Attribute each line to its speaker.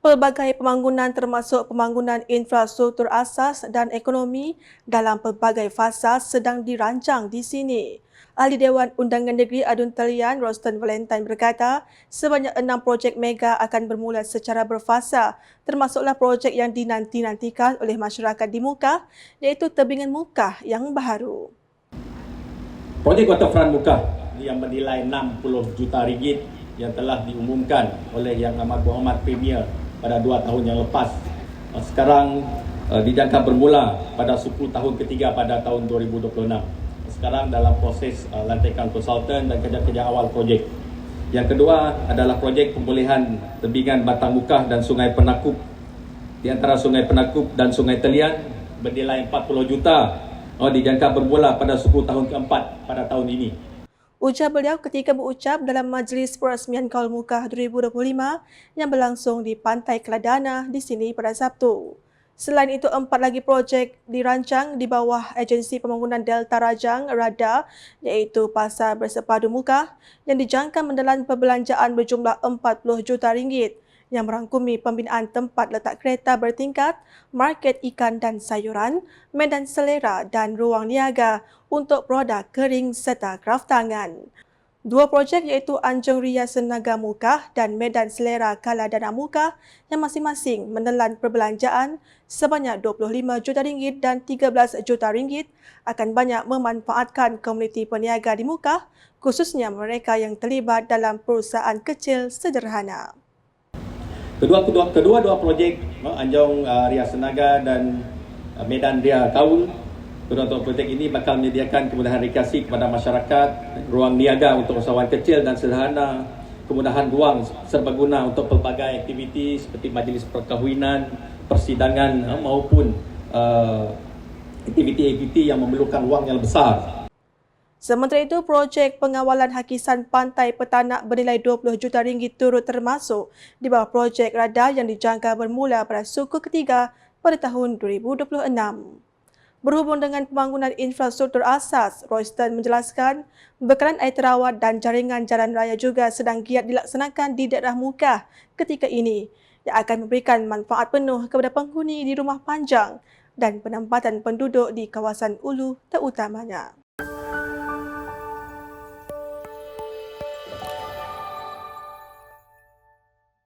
Speaker 1: Pelbagai pembangunan termasuk pembangunan infrastruktur asas dan ekonomi dalam pelbagai fasa sedang dirancang di sini. Ahli Dewan Undangan Negeri Adun Talian Rostan Valentine berkata, sebanyak enam projek mega akan bermula secara berfasa, termasuklah projek yang dinanti-nantikan oleh masyarakat di Mukah, iaitu tebingan Mukah yang baru.
Speaker 2: Projek waterfront Mukah yang bernilai 60 juta ringgit yang telah diumumkan oleh Yang Amat Berhormat Premier pada dua tahun yang lepas. Uh, sekarang uh, dijangka bermula pada 10 tahun ketiga pada tahun 2026. Sekarang dalam proses uh, lantikan konsultan dan kerja-kerja awal projek. Yang kedua adalah projek pemulihan tebingan Batang Mukah dan Sungai Penakup di antara Sungai Penakup dan Sungai Telian bernilai 40 juta oh, dijangka bermula pada 10 tahun keempat pada tahun ini.
Speaker 1: Ujar beliau ketika berucap dalam Majlis Perasmian Kaul Mukah 2025 yang berlangsung di Pantai Keladana di sini pada Sabtu. Selain itu, empat lagi projek dirancang di bawah Agensi Pembangunan Delta Rajang RADA iaitu Pasar Bersepadu Mukah yang dijangka menelan perbelanjaan berjumlah 40 juta ringgit yang merangkumi pembinaan tempat letak kereta bertingkat, market ikan dan sayuran, medan selera dan ruang niaga untuk produk kering serta kraft tangan. Dua projek iaitu Anjung Ria Senaga Mukah dan Medan Selera Kala Dana Mukah yang masing-masing menelan perbelanjaan sebanyak 25 juta ringgit dan 13 juta ringgit akan banyak memanfaatkan komuniti peniaga di Mukah khususnya mereka yang terlibat dalam perusahaan kecil sederhana.
Speaker 2: Kedua kedua kedua dua projek Anjong uh, Ria Senaga dan uh, Medan Ria Kaul kedua-dua projek ini bakal menyediakan kemudahan rekreasi kepada masyarakat, ruang niaga untuk usahawan kecil dan sederhana, kemudahan ruang serbaguna untuk pelbagai aktiviti seperti majlis perkahwinan, persidangan uh, maupun uh, aktiviti-aktiviti yang memerlukan wang yang besar.
Speaker 1: Sementara itu, projek pengawalan hakisan pantai petanak bernilai 20 juta ringgit turut termasuk di bawah projek radar yang dijangka bermula pada suku ketiga pada tahun 2026. Berhubung dengan pembangunan infrastruktur asas, Royston menjelaskan bekalan air terawat dan jaringan jalan raya juga sedang giat dilaksanakan di daerah Mukah ketika ini yang akan memberikan manfaat penuh kepada penghuni di rumah panjang dan penempatan penduduk di kawasan ulu terutamanya.